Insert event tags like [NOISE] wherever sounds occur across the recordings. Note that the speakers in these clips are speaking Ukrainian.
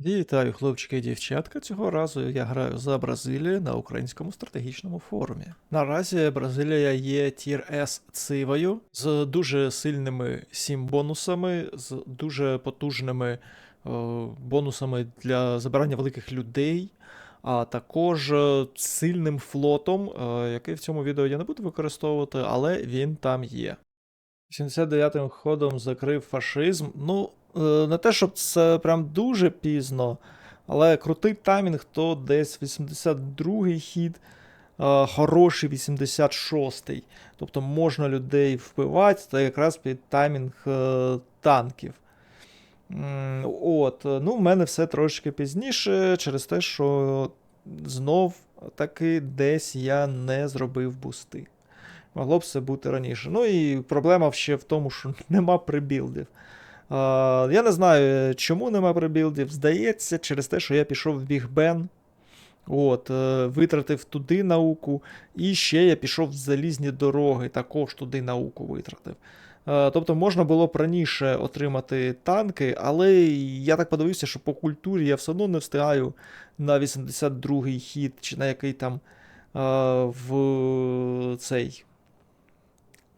Вітаю, хлопчики і дівчатка. Цього разу я граю за Бразилію на українському стратегічному форумі. Наразі Бразилія є тір С цивою з дуже сильними сім бонусами, з дуже потужними е, бонусами для забирання великих людей, а також е, сильним флотом, е, який в цьому відео я не буду використовувати, але він там є. 79-м ходом закрив фашизм. Ну, не те, щоб це прям дуже пізно, але крутий таймінг то десь 82-й хід, е, хороший 86-й. Тобто можна людей вбивати, та якраз під таймінг е, танків. От, е, ну, в мене все трошки пізніше, через те, що знов таки десь я не зробив бусти. Могло б це бути раніше. Ну і проблема ще в тому, що [LAUGHS] нема прибілдів. Я не знаю, чому нема прибілдів. Здається, через те, що я пішов в Біг Бен. От, е, витратив туди науку, і ще я пішов в залізні дороги, також туди науку витратив. Е, Тобто можна було б раніше отримати танки, але я так подивився, що по культурі я все одно не встигаю на 82-й хід, чи на який там е, в цей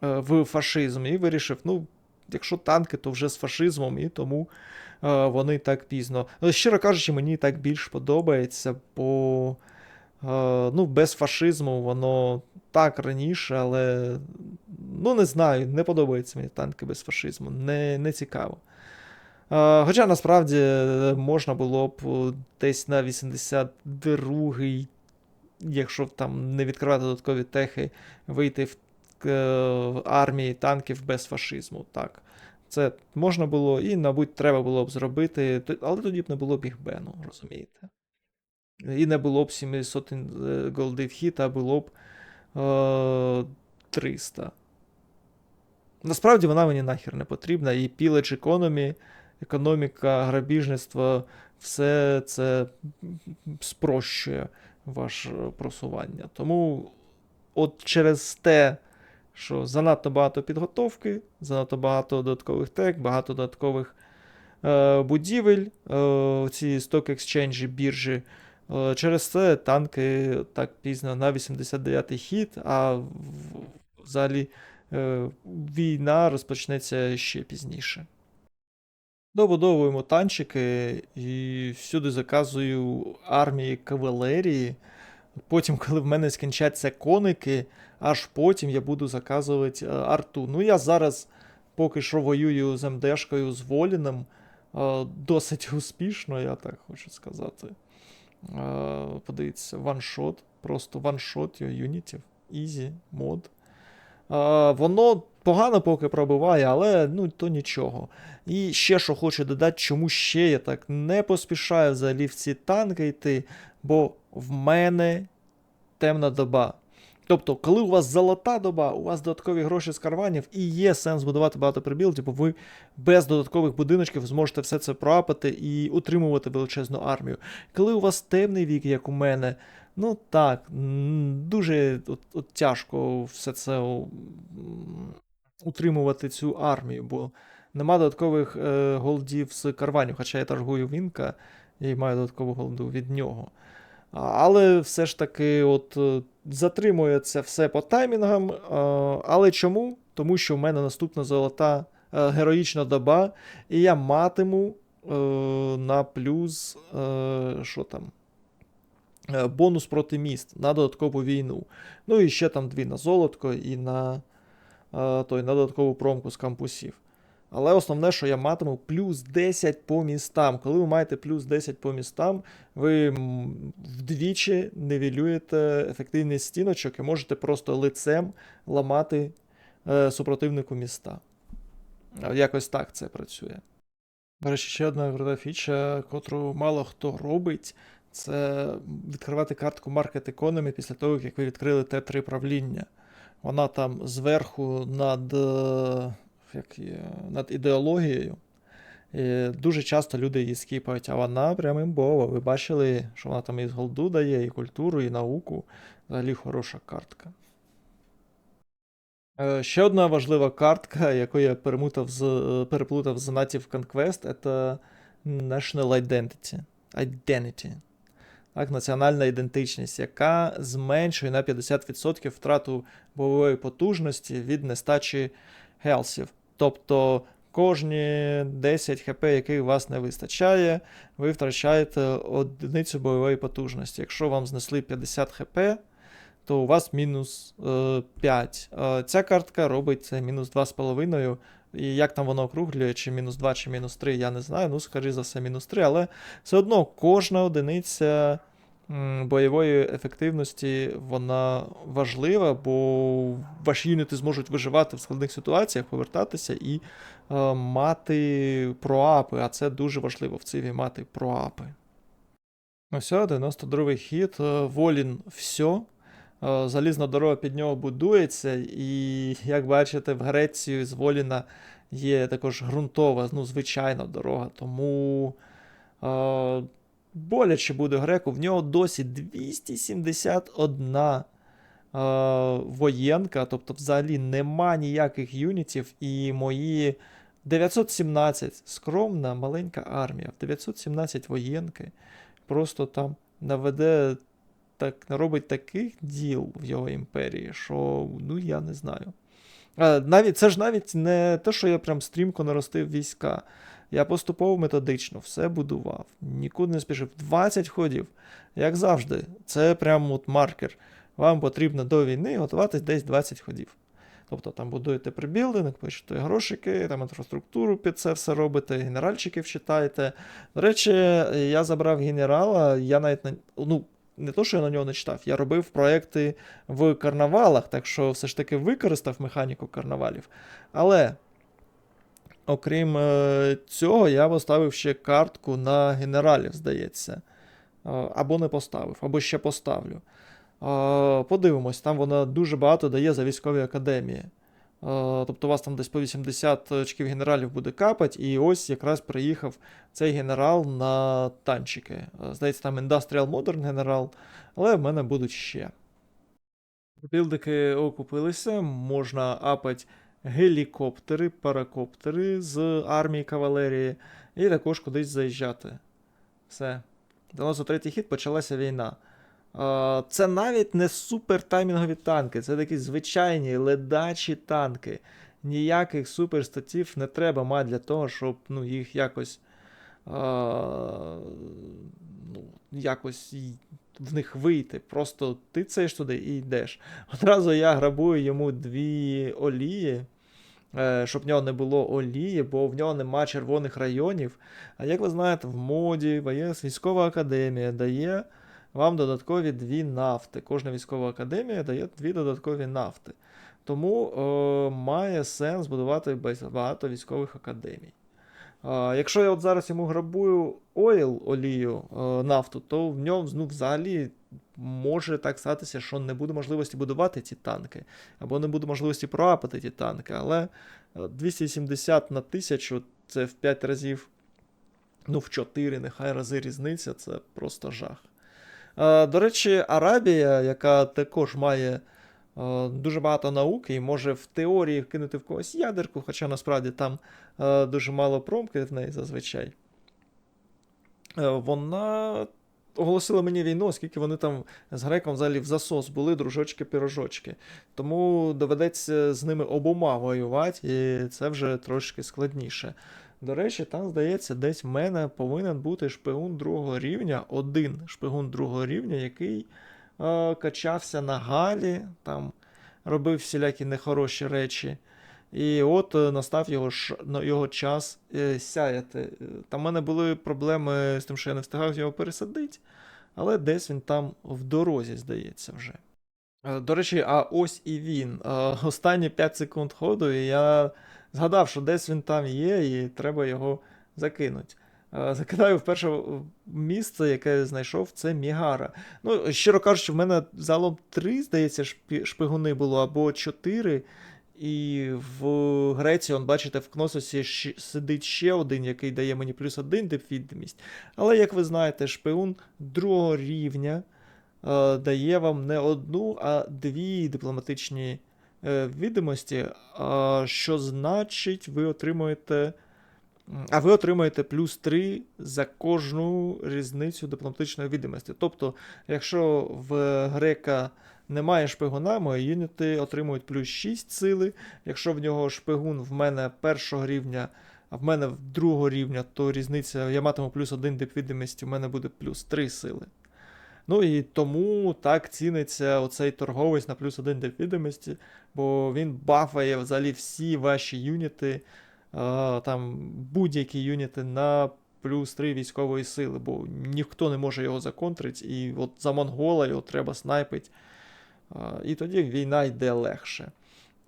в фашизм і вирішив, ну, якщо танки, то вже з фашизмом, і тому е, вони так пізно. Але, щиро кажучи, мені так більш подобається, бо е, ну, без фашизму воно так раніше, але ну не знаю, не подобається мені танки без фашизму, не, не цікаво. Е, Хоча насправді е, можна було б е, десь на 82-й, якщо там не відкривати додаткові техи, вийти в е, армії танків без фашизму. Так. Це можна було і, мабуть, треба було б зробити, але тоді б не було бігбену, розумієте? І не було б 700 е, голдів хіт, а було б е, 300. Насправді вона мені нахер не потрібна. І піледж економі, економіка, грабіжництво, все це спрощує ваше просування. Тому от через те, що занадто багато підготовки, занадто багато додаткових тек, багато додаткових е, будівель, е, ці сток екскченджі, біржі. Е, через це танки так пізно на 89-й хід, а взагалі е, війна розпочнеться ще пізніше. Добудовуємо танчики і всюди заказую армії кавалерії. Потім, коли в мене скінчаться коники, аж потім я буду заказувати е, арту. Ну, я зараз поки що воюю з МДшкою з Воліним. е, Досить [LAUGHS] успішно, я так хочу сказати. Е, Подивіться, ваншот, просто ваншот юнітів. Ізі, мод. Воно погано поки пробиває, але ну то нічого. І ще що хочу додати, чому ще я так не поспішаю взагалі в ці танки йти, бо в мене темна доба. Тобто, коли у вас золота доба, у вас додаткові гроші з карванів, і є сенс будувати багато прибілдів, бо ви без додаткових будиночків зможете все це проапати і утримувати величезну армію. Коли у вас темний вік, як у мене, ну так, дуже от, от тяжко все це утримувати цю армію, бо нема додаткових е, голдів з карванів, хоча я торгую Вінка і маю додаткову голду від нього. Але все ж таки, от е, затримує це все по таймінгам. е, Але чому? Тому що в мене наступна золота е, героїчна доба, і я матиму на плюс, що там? Бонус проти міст на додаткову війну. Ну і ще там дві на золотко і на, той, на додаткову промку з кампусів. Але основне, що я матиму плюс 10 по містам. Коли ви маєте плюс 10 по містам, ви вдвічі нивелюєте ефективність стіночок і можете просто лицем ламати е, супротивнику міста. Якось так це працює. До речі, ще одна крута фіча, котру мало хто робить, це відкривати картку Market Economy після того, як ви відкрили Т3 правління. Вона там зверху над, е, як над ідеологією. І дуже часто люди її скіпають, а вона прям імбова. Ви бачили, що вона там і голду дає, і культуру, і науку. Взагалі хороша картка. Е, Ще одна важлива картка, яку я перемутав з, переплутав з натів Conquest, це National Identity. Identity. Так, національна ідентичність, яка зменшує на 50% втрату бойової потужності від нестачі гелсів. Тобто кожні 10 хп, яких у вас не вистачає, ви втрачаєте одиницю бойової потужності. Якщо вам знесли 50 хп, то у вас мінус е, 5. Е, ця картка робить це мінус 2,5. І як там воно округлює, чи мінус 2, чи мінус 3, я не знаю. Ну, скоріше за все, мінус 3, але все одно кожна одиниця бойової ефективності вона важлива, бо ваші юніти зможуть виживати в складних ситуаціях, повертатися і е, мати проапи. А це дуже важливо в циві мати проапи. Ось, 92-й хід. е, Волін все. Залізна дорога під нього будується, і як бачите, в Грецію з Воліна є також ґрунтова, ну, звичайна дорога. Тому е, боляче буде греку. В нього досі 271 е, воєнка, тобто взагалі нема ніяких юнітів, і мої 917 скромна маленька армія. В 917 воєнки просто там наведе так наробить таких діл в його імперії, що ну я не знаю. Навіть, Це ж навіть не те, що я прям стрімко наростив війська. Я поступово методично все будував, нікуди не спішив. 20 ходів, як завжди, це прям от маркер. Вам потрібно до війни готуватись десь 20 ходів. Тобто там будуєте прибілдинг, пишете грошики, там інфраструктуру під це все робите, генеральчиків читаєте. До речі, я забрав генерала, я навіть на ну, не то, що я на нього не читав, я робив проекти в карнавалах, так що все ж таки використав механіку карнавалів. Але, окрім е, цього, я поставив ще картку на генералів, здається. Е, Або не поставив, або ще поставлю. Е, Подивимось, там вона дуже багато дає за військові академії. Тобто у вас там десь по 80 очків генералів буде капать, і ось якраз приїхав цей генерал на танчики. Здається, там Industrial Modern генерал, але в мене будуть ще. Білдики окупилися, можна апать гелікоптери, паракоптери з армії кавалерії, і також кудись заїжджати. Все. 93-й хід почалася війна. Це навіть не супер таймінгові танки, це такі звичайні ледачі танки. Ніяких суперстатів не треба мати для того, щоб ну, їх якось. е, ну, якось в них вийти. Просто ти цеєш туди і йдеш. Одразу я грабую йому дві олії. Е, Щоб в нього не було олії, бо в нього нема червоних районів. А як ви знаєте, в моді військова академія дає вам додаткові дві нафти. Кожна військова академія дає дві додаткові нафти. Тому е, має сенс будувати багато військових академій. Е, якщо я от зараз йому грабую ойл, олію, е, нафту, то в ньому ну, взагалі може так статися, що не буде можливості будувати ці танки, або не буде можливості проапати ті танки. Але е, 270 на 1000 це в 5 разів, ну в 4 нехай рази різниця, це просто жах. Е, До речі, Арабія, яка також має е, дуже багато науки і може в теорії кинути в когось ядерку, хоча насправді там е, дуже мало промки в неї зазвичай. Е, Вона оголосила мені війну, оскільки вони там з греком взагалі в засос були дружочки-пірожочки. Тому доведеться з ними обома воювати, і це вже трошки складніше. До речі, там, здається, десь в мене повинен бути шпигун другого рівня, один шпигун другого рівня, який е, качався на Галі, там робив всілякі нехороші речі. І от е, настав його, його час е, сяяти. Е, Там в мене були проблеми з тим, що я не встигав його пересадити, але десь він там в дорозі, здається, вже. До речі, а ось і він. Останні 5 секунд ходу, і я згадав, що десь він там є, і треба його закинути. Закидаю в перше місце, яке знайшов, це Мігара. Ну, щиро кажучи, в мене загалом три, здається, шпигуни було, або чотири. І в Греції, он, бачите, в Кнососі сидить ще один, який дає мені плюс один дипвідомість. Але, як ви знаєте, шпигун другого рівня е, дає вам не одну, а дві дипломатичні е, відомості, а, що значить, ви отримуєте А ви отримаєте плюс 3 за кожну різницю дипломатичної відомості. Тобто, якщо в грека немає шпигуна, мої юніти отримують плюс 6 сили. Якщо в нього шпигун в мене першого рівня, а в мене другого рівня, то різниця, я матиму плюс 1 дип відомості, в мене буде плюс 3 сили. Ну і тому так ціниться оцей торговець на плюс 1 дип відомості, бо він бафає взагалі всі ваші юніти, там будь-які юніти на плюс 3 військової сили, бо ніхто не може його законтрити, і от за монгола його треба снайпити. І тоді війна йде легше.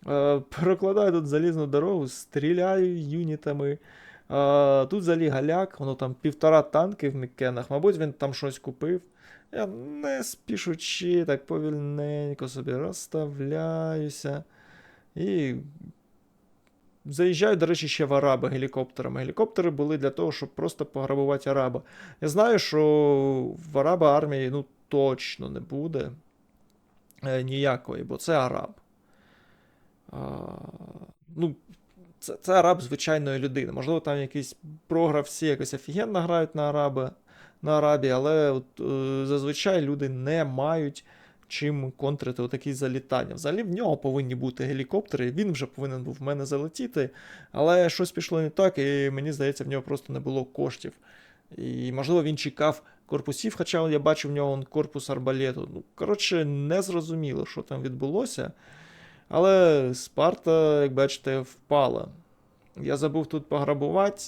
Е, Прокладаю тут залізну дорогу, стріляю юнітами. Е, Тут взагалі галяк, воно там півтора танки в Міккенах. Мабуть, він там щось купив. Я не спішучи, так повільненько собі розставляюся. І заїжджаю, до речі, ще в араби гелікоптерами. Гелікоптери були для того, щоб просто пограбувати араба. Я знаю, що в араба армії ну, точно не буде ніякої, бо це араб. Ну, це, це араб звичайної людини. Можливо, там якісь програвці якось офігенно грають на араби, на арабі, але от, е, зазвичай люди не мають чим контрити отакі залітання. Взагалі в нього повинні бути гелікоптери, він вже повинен був в мене залетіти, але щось пішло не так, і мені здається, в нього просто не було коштів. І, можливо, він чекав корпусів, хоча я бачив в нього корпус арбалету. Ну, коротше, не зрозуміло, що там відбулося. Але Спарта, як бачите, впала. Я забув тут пограбувати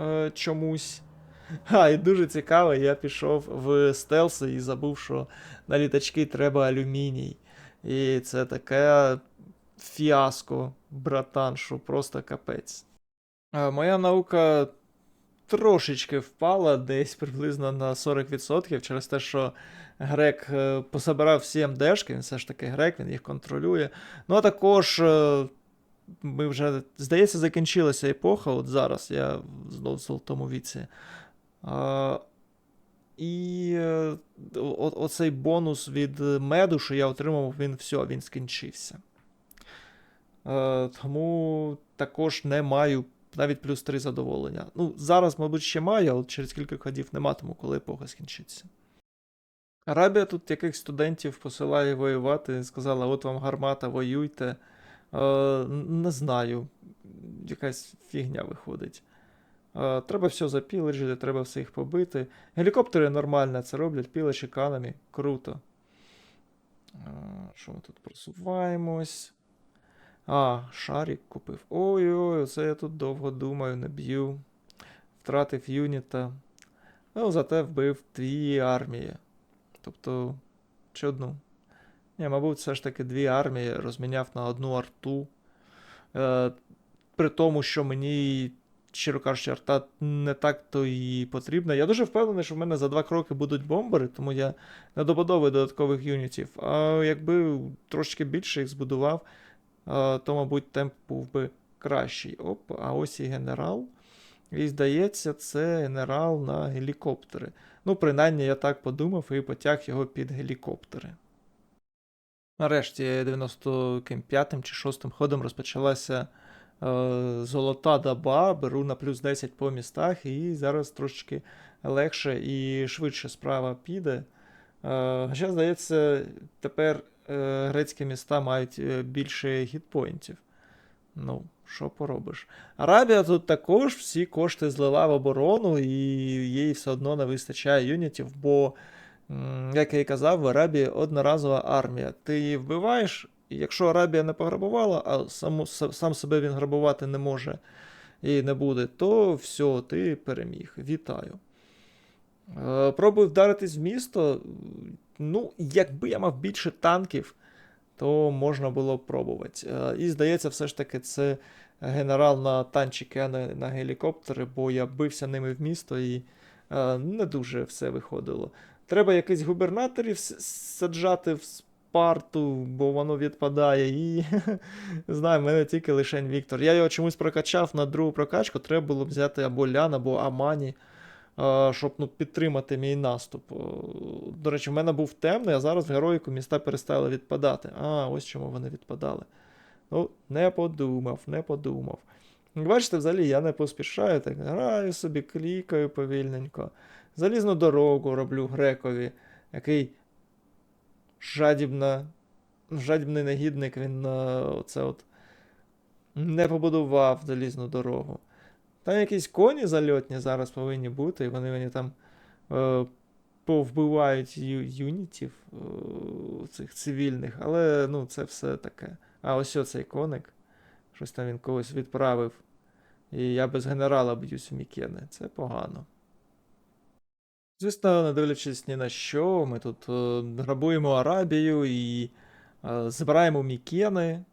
е, чомусь. А, і дуже цікаво, я пішов в стелси і забув, що на літачки треба алюміній. І це таке фіаско, братан, що просто капець. Е, моя наука трошечки впала, десь приблизно на 40% через те, що грек е, пособирав всі МДшки, він все ж таки грек, він їх контролює. Ну а також е, ми вже, здається, закінчилася епоха. От зараз я знову в золотому віці. А, і е, о- оцей бонус від меду, що я отримав, він все, він скінчився. Е, тому також не маю навіть плюс 3 задоволення. Ну, зараз, мабуть, ще маю, але через кілька ходів не матиму, коли епоха скінчиться. Арабія тут яких студентів посилає воювати, сказала, от вам гармата, воюйте. Е, не знаю, якась фігня виходить. Е, треба все запіледжити, треба все їх побити. Гелікоптери нормально це роблять, пілечі канами. Круто. Е, Що ми тут просуваємось? А, шарик купив. Ой-ой, це я тут довго думаю, не б'ю. Втратив юніта. Ну, зате вбив дві армії. Тобто, чи одну. Ні, мабуть, все ж таки дві армії розміняв на одну арту. Е, при тому, що мені, щиро кажучи, арта не так то і потрібна. Я дуже впевнений, що в мене за два кроки будуть бомбери, тому я не добудовую додаткових юнітів. А якби трошки більше їх збудував, то, мабуть, темп був би кращий. Оп, а ось і генерал. І здається, це генерал на гелікоптери. Ну, принаймні, я так подумав і потяг його під гелікоптери. Нарешті 95-м чи 6-м ходом розпочалася е, золота доба. Беру на плюс 10 по містах, і зараз трошечки легше і швидше справа піде. Е, хоча, здається, тепер грецькі міста мають е, більше гітпоінтів. Ну, що поробиш? Арабія тут також всі кошти злила в оборону, і їй все одно не вистачає юнітів, бо, як я і казав, в Арабії одноразова армія. Ти її вбиваєш, і якщо Арабія не пограбувала, а саму, сам себе він грабувати не може і не буде, то все, ти переміг. Вітаю. Е, Пробую вдаритись в місто. Ну, якби я мав більше танків, то можна було б пробувати. Е, І здається, все ж таки, це генерал на танчики, а не на гелікоптери, бо я бився ними в місто і е, не дуже все виходило. Треба якийсь губернаторів саджати в Спарту, бо воно відпадає. І [LAUGHS] знаю, в мене тільки лишень Віктор. Я його чомусь прокачав на другу прокачку, треба було взяти або Лян, або Амані. Е, Щоб ну, підтримати мій наступ. До речі, в мене був темний, а зараз в героїку міста перестали відпадати. А, ось чому вони відпадали. Ну, не подумав, не подумав. Бачите, взагалі я не поспішаю, так граю собі, клікаю повільненько. Залізну дорогу роблю грекові, який жадібна, жадібний негідник, він е, оце от не побудував залізну дорогу. Там якісь коні зальотні зараз повинні бути, і вони мені там е, повбивають ю- юнітів е, цих цивільних, але ну, це все таке. А ось оцей коник. Щось там він когось відправив. І я без генерала б'юсь у Мікени. Це погано. Звісно, не дивлячись ні на що, ми тут е, грабуємо Арабію і е, збираємо Мікени.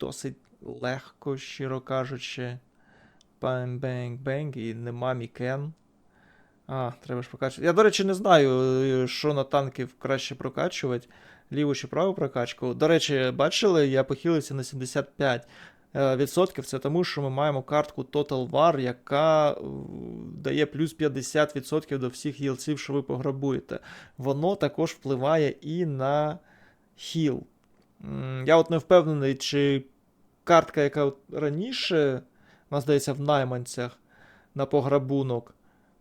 Досить легко, щиро кажучи. Бang-бang-бang, і нема Мікен. А, треба ж прокачувати. Я, до речі, не знаю, е, що на танків краще прокачувати. Ліву чи праву прокачку. До речі, бачили, я похилився на 75 е, відсотків. Це тому, що ми маємо картку Total War, яка дає плюс 50% до всіх гілців, що ви пограбуєте. Воно також впливає і на хіл. Я от не впевнений, чи картка, яка раніше, вона здається, в найманцях на пограбунок.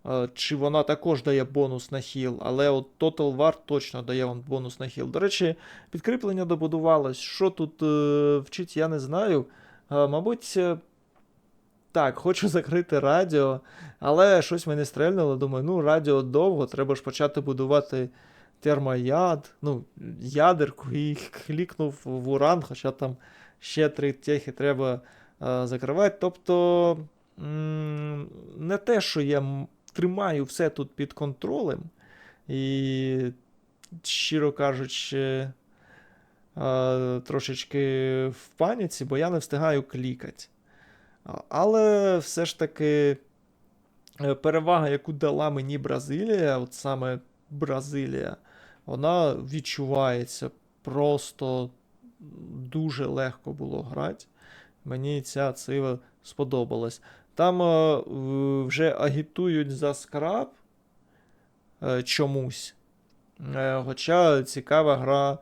Е, Чи вона також дає бонус на хіл, але от Total War точно дає вам бонус на хіл. До речі, підкріплення добудувалось. Що тут е, вчить, я не знаю. Е, мабуть, е, так, хочу закрити радіо, але щось мені стрельнуло. Думаю, ну, радіо довго, треба ж почати будувати термояд, ну, ядерку, і клікнув в уран, хоча там ще три техи треба закривати. Тобто, не те, що я тримаю все тут під контролем, і, щиро кажучи, е, трошечки в паніці, бо я не встигаю клікати. Але все ж таки е, перевага, яку дала мені Бразилія, от саме Бразилія, вона відчувається просто дуже легко було грати. Мені ця цива сподобалась. Там е, вже агітують за скраб е, чомусь. Е, Хоча цікава гра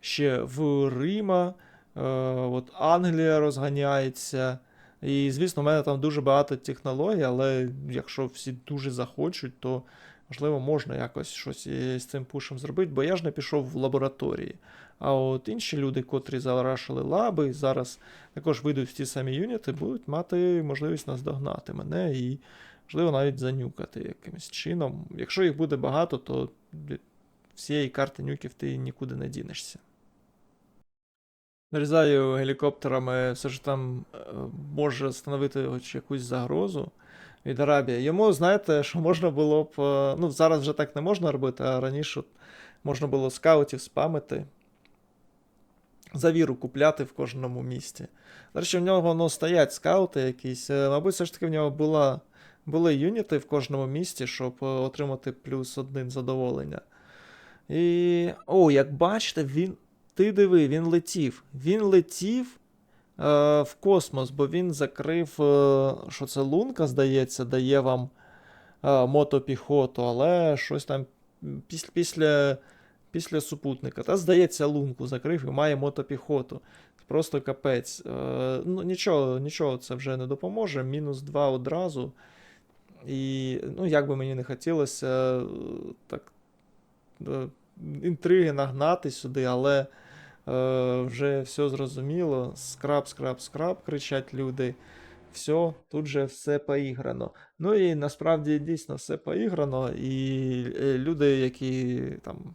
ще в Рима, е, от Англія розганяється. І, звісно, в мене там дуже багато технологій, але якщо всі дуже захочуть, то можливо можна якось щось з цим пушем зробити, бо я ж не пішов в лабораторії. А от інші люди, котрі зарашили лаби, зараз також вийдуть в ті самі юніти, будуть мати можливість наздогнати мене і, можливо, навіть занюкати якимось чином. Якщо їх буде багато, то всієї карти нюків ти нікуди не дінешся. Нарізаю гелікоптерами, все ж там е, може становити хоч якусь загрозу від Арабії. Йому, знаєте, що можна було б. е, Ну, зараз вже так не можна робити, а раніше можна було скаутів спамити. За віру купляти в кожному місті. До речі, в нього ну, стоять скаути якісь. Е, Мабуть, все ж таки в нього була, були юніти в кожному місті, щоб е, отримати плюс один задоволення. І. О, як бачите, він. Ти диви, він летів. Він летів в космос, бо він закрив, е, що це лунка, здається, дає вам е, мотопіхоту, але щось там після, після, після супутника. Та, здається, лунку закрив і має мотопіхоту. Просто капець. Е, ну, нічого, нічого це вже не допоможе. Мінус 2 одразу. І, ну, як би мені не хотілося, е, так. е, Інтриги нагнати сюди, але е, вже все зрозуміло. Скраб, скраб, скраб, кричать люди. Все, тут же все поіграно. Ну і насправді дійсно все поіграно, і е, люди, які там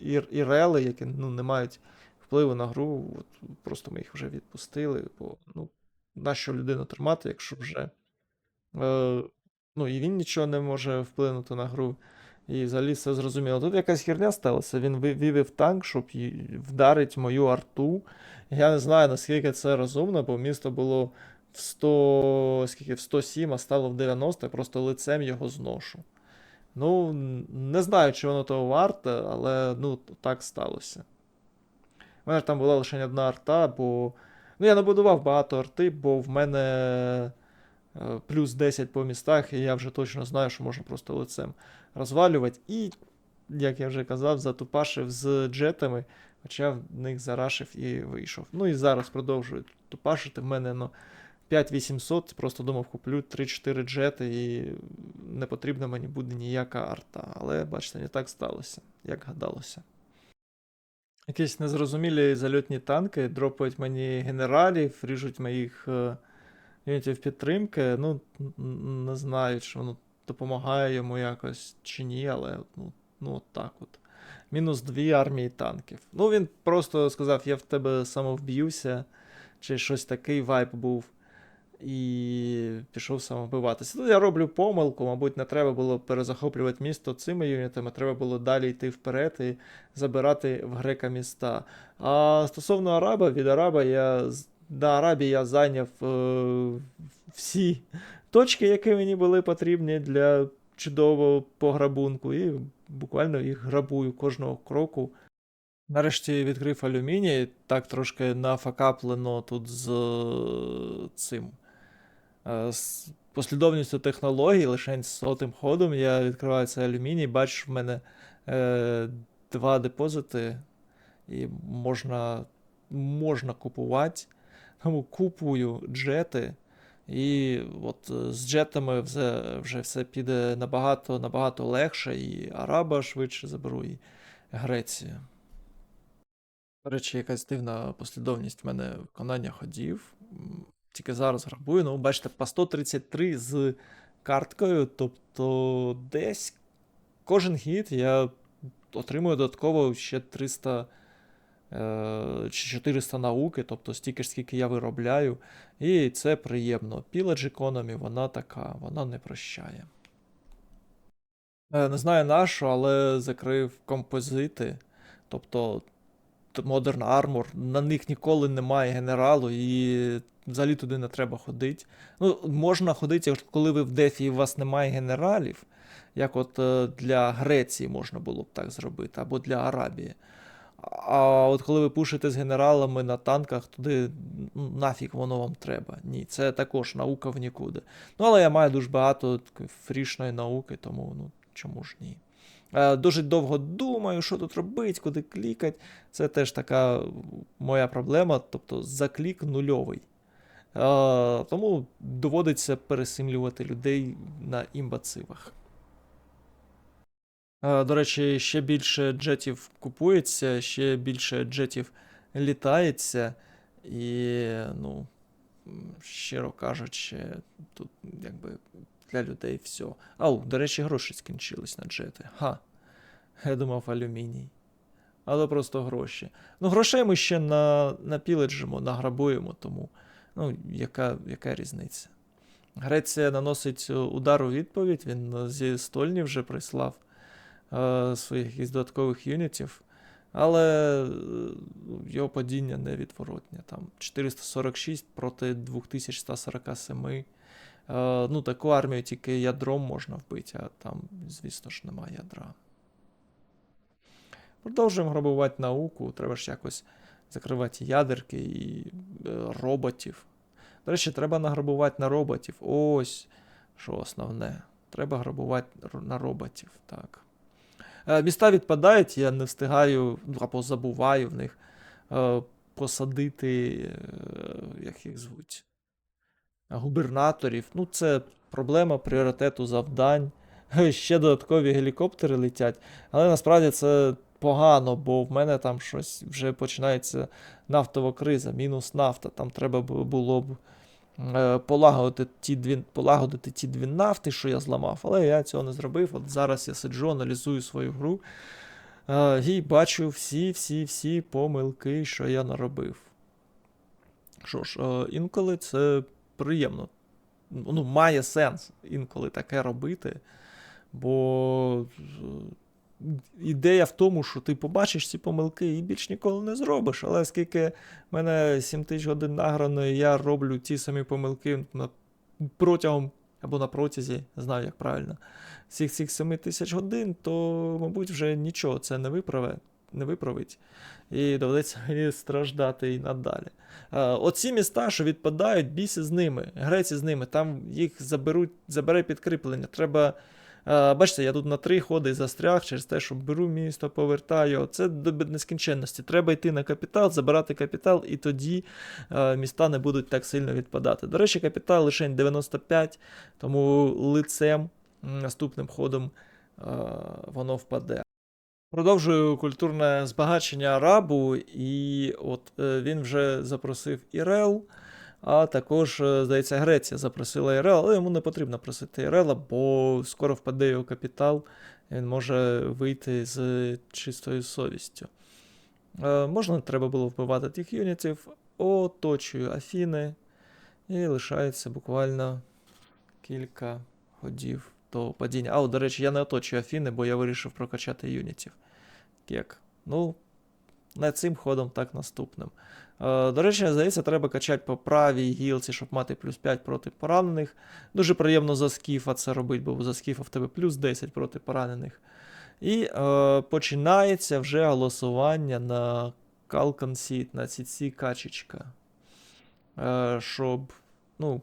ір- ірели, які ну, не мають впливу на гру, от, просто ми їх вже відпустили. Бо ну, нащо людину тримати, якщо вже. Е, ну, і він нічого не може вплинути на гру. І взагалі все зрозуміло. Тут якась херня сталася. Він вивів танк, щоб вдарить мою арту. Я не знаю, наскільки це розумно, бо місто було в 100, скільки, в 107, а стало в 90, я просто лицем його зношу. Ну, не знаю, чи воно того варте, але ну, так сталося. У мене ж там була лише одна арта, бо. Ну, я не будував багато арти, бо в мене е, плюс 10 по містах, і я вже точно знаю, що можна просто лицем розвалювати. І, як я вже казав, затупашив з джетами, хоча в них зарашив і вийшов. Ну і зараз продовжую тупашити. В мене ну, 5800, просто думав, куплю 3-4 джети і не потрібна мені буде ніяка арта. Але бачите, не так сталося, як гадалося. Якісь незрозумілі зальотні танки дропають мені генералів, ріжуть моїх е, юнітів підтримки. Ну, не знаю, чи воно допомагає йому якось чи ні, але ну, ну от так от. Мінус дві армії танків. Ну, він просто сказав, я в тебе самовб'юся, чи щось такий вайб був. І пішов самовбиватися. Ну, я роблю помилку, мабуть, не треба було перезахоплювати місто цими юнітами, треба було далі йти вперед і забирати в грека міста. А стосовно Араба, від Араба я на Арабі я зайняв е, всі точки, які мені були потрібні для чудового пограбунку, і буквально їх грабую кожного кроку. Нарешті відкрив алюміній, так трошки нафакаплено тут з цим. е, З послідовністю технологій, лише з сотим ходом я відкриваю цей алюміній, бачиш, в мене е, два депозити, і можна, можна купувати. Тому купую джети, і от е, з джетами вже, вже все піде набагато, набагато легше, і Араба швидше заберу, і Грецію. До речі, якась дивна послідовність в мене виконання ходів. Тільки зараз грабую. Ну, бачите, по 133 з карткою. Тобто десь кожен хід я отримую додатково ще 300 е, чи 400 науки, тобто стільки ж, скільки я виробляю. І це приємно. Pillage Economy, вона така, вона не прощає. Е, Не знаю на що, але закрив композити. Тобто Modern Armor, на них ніколи немає генералу, і взагалі туди не треба ходити. Ну, можна ходити, коли ви в дефі і у вас немає генералів, як от е, для Греції можна було б так зробити, або для Арабії. А от коли ви пушите з генералами на танках, туди ну, нафіг воно вам треба. Ні, це також наука в нікуди. Ну, але я маю дуже багато фрішної науки, тому ну, чому ж ні. Е, Дуже довго думаю, що тут робити, куди клікати. Це теж така моя проблема, тобто заклік нульовий. Е, Тому доводиться пересимлювати людей на імбацивах. Е, До речі, ще більше джетів купується, ще більше джетів літається. І, ну, щиро кажучи, тут якби для людей все. Ау, до речі, гроші скінчились на джети. Ха. Я думав алюміній. Але просто гроші. Ну, грошей ми ще на, напіледжимо, награбуємо, тому. Ну, яка, яка різниця? Греція наносить е, удар у відповідь, він е, зі стольні вже прислав своїх якихось додаткових юнітів. Але е, його падіння невідворотне. Там 446 проти 2147. Е, ну, таку армію тільки ядром можна вбити, а там, звісно ж, немає ядра. Продовжуємо грабувати науку. Треба ж якось закривати ядерки і е, роботів. До речі, треба награбувати на роботів. Ось що основне. Треба грабувати на роботів. Так. Е, Міста відпадають, я не встигаю або забуваю в них е, посадити, е, як їх звуть, губернаторів. Ну, це проблема пріоритету завдань. Ще додаткові гелікоптери летять. Але насправді це погано, бо в мене там щось вже починається нафтова криза, мінус нафта. Там треба було б полагодити ті дві, полагодити ті дві нафти, що я зламав, але я цього не зробив. От зараз я сиджу, аналізую свою гру е, і бачу всі-всі-всі помилки, що я наробив. Що ж, е, інколи це приємно. Ну, має сенс інколи таке робити. Бо е, ідея в тому, що ти побачиш ці помилки і більш ніколи не зробиш. Але оскільки в мене 7 тисяч годин награно, і я роблю ті самі помилки на, протягом або на протязі, знаю, як правильно, всіх цих 7 тисяч годин, то, мабуть, вже нічого це не виправить. Не виправить, і доведеться мені страждати і надалі. Е, оці міста, що відпадають, бійся з ними, грайся з ними, там їх заберуть, забере підкріплення. Треба бачите, я тут на три ходи застряг через те, що беру місто, повертаю. Це до нескінченності. Треба йти на капітал, забирати капітал, і тоді е, міста не будуть так сильно відпадати. До речі, капітал лише 95, тому лицем наступним ходом е, воно впаде. Продовжую культурне збагачення арабу, і от е, він вже запросив Ірел, а також, е, здається, Греція запросила Ірел, але йому не потрібно просити Ірела, бо скоро впаде його капітал, він може вийти з чистою совістю. Е, можна, треба було вбивати тих юнітів, оточую Афіни, і лишається буквально кілька ходів до падіння. А, до речі, я не оточую Афіни, бо я вирішив прокачати юнітів. Як? Ну, не цим ходом, так наступним. Е, до речі, здається, треба качати по правій гілці, щоб мати плюс 5 проти поранених. Дуже приємно за скіфа це робити, бо за скіфа в тебе плюс 10 проти поранених. І е, починається вже голосування на Калкансіт, на CC качечка. Е, щоб, ну,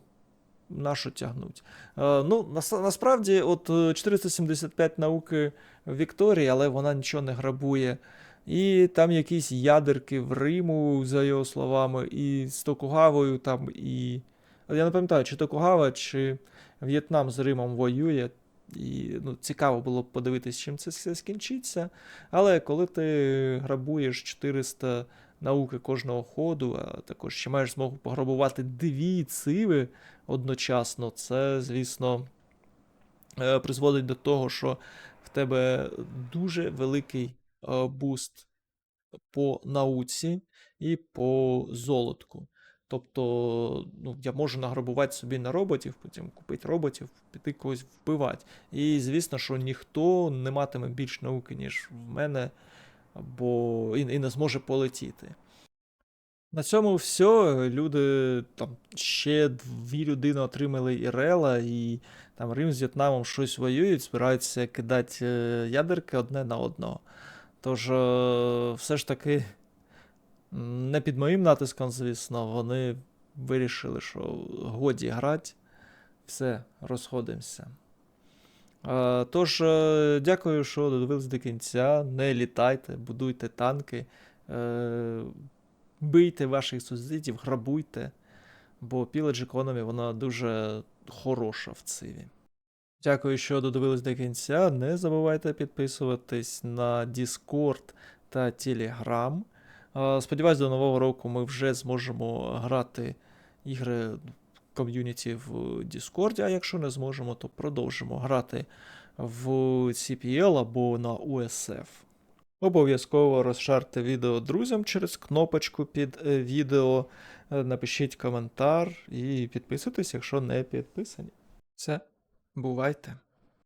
на що тягнуть. Е, ну, нас, насправді, от е, 475 науки Вікторії, але вона нічого не грабує. І там якісь ядерки в Риму, за його словами, і з Токугавою там, і. Я не пам'ятаю, чи Токугава, чи В'єтнам з Римом воює. І ну, цікаво було б подивитись, чим це все скінчиться. Але коли ти грабуєш 400 науки кожного ходу, а також ще маєш змогу пограбувати дві циви одночасно, це, звісно, е, призводить до того, що в тебе дуже великий буст по науці і по золотку. Тобто, ну, я можу награбувати собі на роботів, потім купити роботів, піти когось вбивати. І звісно, що ніхто не матиме більш науки, ніж в мене, бо і, і не зможе полетіти. На цьому все. Люди там ще дві людини отримали Ірела, і там Рим з В'єтнамом щось воюють, збираються кидати е, ядерки одне на одного. Тож, е, все ж таки, не під моїм натиском, звісно, вони вирішили, що годі грати, все, розходимося. Е, Тож, е, дякую, що додивились до кінця. Не літайте, будуйте танки, бийте ваших сусідів, грабуйте, бо Pillage Economy вона дуже хороша в циві. Дякую, що додивились до кінця. Не забувайте підписуватись на Discord та Telegram. Сподіваюсь, до нового року ми вже зможемо грати ігри ком'юніті в Discord, а якщо не зможемо, то продовжимо грати в CPL або на USF. Обов'язково розшарте відео друзям через кнопочку під е, відео. Е, Напишіть коментар і підписуйтесь, якщо не підписані. Все, бувайте!